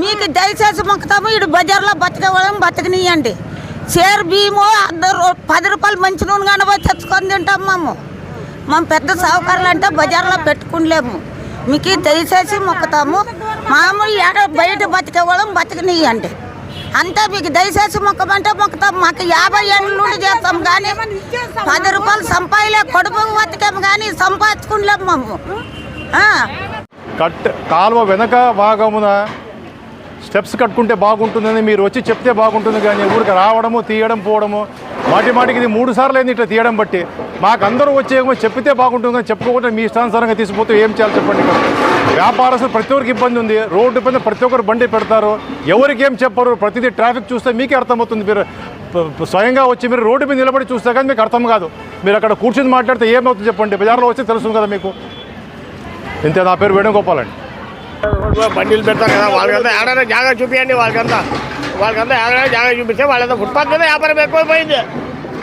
మీకు దయచేసి మొక్కుతాము ఇటు బజార్లో బతకవడం బతకనియండి షేర్ బియ్యము అందరు పది రూపాయలు మంచి నూనె కనబోయి తెచ్చుకొని తింటాం మేము. మేము పెద్ద సౌకర్యాలు అంటే బజార్లో పెట్టుకునిలేము మీకు దయచేసి మొక్కుతాము మామూలు ఏడ బయట బతికేవాళ్ళం బతకనియండి అంతే మీకు దయచేసి మొక్కమంటే మొక్కుతాం మాకు యాభై ఏళ్ళు నుండి చేస్తాం కానీ పది రూపాయలు సంపాదలే కొడుపు బతికాము కానీ సంపాదించుకునిలేము మేము. కట్ కాలువ వెనక భాగమున స్టెప్స్ కట్టుకుంటే బాగుంటుందని మీరు వచ్చి చెప్తే బాగుంటుంది కానీ ఊరికి రావడము తీయడం పోవడము మాటి మాటికి ఇది మూడు సార్లు అయింది ఇట్లా తీయడం బట్టి. మాకు అందరూ వచ్చేమో చెప్పితే బాగుంటుంది కానీ చెప్పుకోకుండా మీ ఇష్టానుసారంగా తీసుకుపోతే ఏం చేయాలి చెప్పండి వ్యాపారస్తులు ప్రతి ఒక్కరికి ఇబ్బంది ఉంది రోడ్డు పైన ప్రతి ఒక్కరు బండి పెడతారు ఎవరికి ఏం చెప్పరు ప్రతిదీ ట్రాఫిక్ చూస్తే మీకే అర్థమవుతుంది. మీరు స్వయంగా వచ్చి మీరు రోడ్డు మీద నిలబడి చూస్తే కానీ మీకు అర్థం కాదు. మీరు అక్కడ కూర్చొని మాట్లాడితే ఏమవుతుంది చెప్పండి? బజార్లో వస్తే తెలుస్తుంది కదా మీకు. ఇంతే నా పేరు వేణుగోపాల్ అండి. బండిలు పెడతారు కదా వాళ్ళకంతా ఏడైనా జాగా చూపించండి వాళ్ళకంతా. వాళ్ళకంతా ఏడైనా జాగా చూపిస్తే వాళ్ళంతా ఫుట్పాత్ మీద వ్యాపారం ఎక్కువైపోయింది.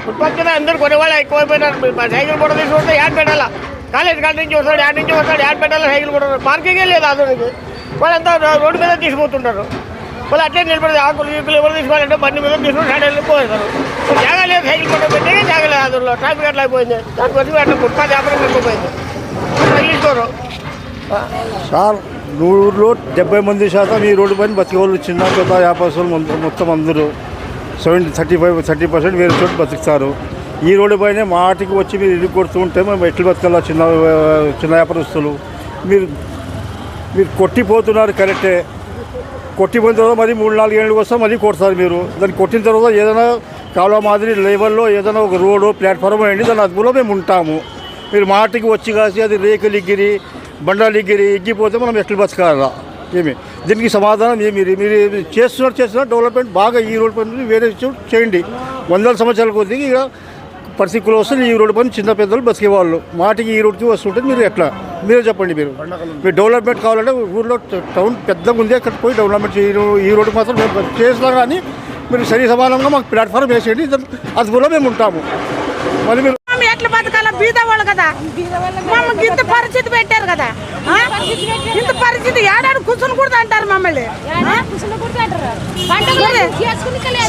ఫుట్పాత్ మీద అందరు కొనేవాళ్ళు ఎక్కువైపోయినారు. సైకిల్ కూడా తీసుకుంటే యాడ్ పెట్టాలా. కాలేజ్ కాడ నుంచి వస్తాడు యాడ్ నుంచి వస్తాడు యాడ్ పెట్టాలా సైకిల్ కూడా. పార్కింగే లేదు అతనికి. వాళ్ళంతా రోడ్డు మీద తీసుకుపోతుంటారు. వాళ్ళు అట్లే నిలబడి ఆకులు ఈకులు ఎవరు తీసుకోవాలంటే బండి మీద తీసుకుని సైడ్ వెళ్ళిపోతారు జాగా లేదు సైకిల్ కూడా పెట్టే జాగా లేదు అందులో ట్రాఫిక్ అట్లా అయిపోయింది. దానికోసం అట్లా ఫుట్పాత్ వ్యాపారం ఎక్కువైపోయింది. తగ్గించుకోరు సార్ నూరులో డెబ్బై మంది శాతం ఈ రోడ్డు పైన బతికేవాళ్ళు చిన్న పెద్ద వ్యాపారస్తులు మొత్తం అందరూ. Seventy thirty five thirty percent వేరే చోటు బతుకుతారు. ఈ రోడ్డు పైన మాటికి వచ్చి మీరు ఇల్లు కొడుతూ ఉంటే మేము ఎట్లు బతకాల చిన్న చిన్న వ్యాపారస్తులు మీరు మీరు కొట్టిపోతున్నారు కరెక్టే. కొట్టిపోయిన తర్వాత మరి మూడు నాలుగు ఏళ్ళు వస్తే మళ్ళీ కొడతారు మీరు. దాన్ని కొట్టిన తర్వాత ఏదైనా కాలువ మాదిరి లెవెల్లో ఏదైనా ఒక రోడ్డు ప్లాట్ఫామ్ వేయండి దాని అదుపులో మేము ఉంటాము. మీరు మాటికి వచ్చి కాసి అది రేకులు ఎగిరి బండాలు ఎగిరి ఎగ్గిపోతే మనం ఎట్లు బతకాలా? ఏమి? దీనికి సమాధానం ఏమి? మీరు చేస్తున్నారు చేస్తున్నారు డెవలప్మెంట్ బాగా ఈ రోడ్డు పని వేరే చోటు చేయండి. వందల సంవత్సరాల కొద్దీ ఇక పరిస్థితులు వస్తే ఈ రోడ్డు పని చిన్న పెద్దలు బతికేవాళ్ళు మాటికి ఈ రోడ్డుకి వస్తుంటే మీరు ఎట్లా? మీరే చెప్పండి మీరు. మీరు డెవలప్మెంట్ కావాలంటే ఊర్లో టౌన్ పెద్దగా ఉంది అక్కడ పోయి డెవలప్మెంట్ ఈ- రోడ్డు మాత్రం మేము చేసినా కానీ మీరు సరి సమానంగా మాకు ప్లాట్ఫామ్ వేసేయండి. దాని మేము ఉంటాము. ఎట్లా బతకాల? బీద వాళ్ళు కదా. మమ్మల్ని ఇంత పరిస్థితి పెట్టారు కదా? ఇంత పరిస్థితి ఏడాడు కూర్చొని కూడా అంటారు మమ్మల్ని.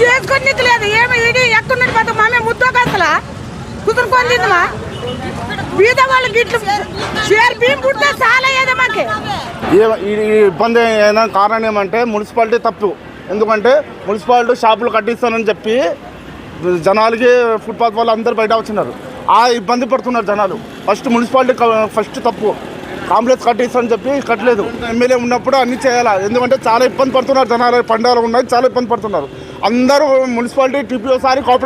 చేసుకొని లేదు. ఏమి ఇది? ఎక్కడున్నది బతుకు? మమ్మీ ముద్దోక అసలు కుదురుకొని తిందమా? బీద వాళ్ళకి ఇట్లు షేర్ బియ్యం పుడితే చాలా ఏదో మాకి ఇబ్బంది అయినా కారణం ఏమంటే మున్సిపాలిటీ తప్పు. ఎందుకంటే మున్సిపాలిటీ షాపులు కట్టిస్తానని చెప్పి జనాలకి ఫుట్పాత్ వాళ్ళు అందరు బయట వచ్చినారు. ఆ ఇబ్బంది పడుతున్నారు జనాలు. ఫస్ట్ మున్సిపాలిటీ ఫస్ట్ తప్పు. కాంప్లెక్స్ కట్టేస్తారని చెప్పి కట్టలేదు. ఎమ్మెల్యే ఉన్నప్పుడు అన్ని చేయాలి? ఎందుకంటే చాలా ఇబ్బంది పడుతున్నారు జనాలు పండుగలు ఉన్నాయి చాలా ఇబ్బంది పడుతున్నారు. అందరూ మున్సిపాలిటీ టీపీ సారి కోఆపరేట్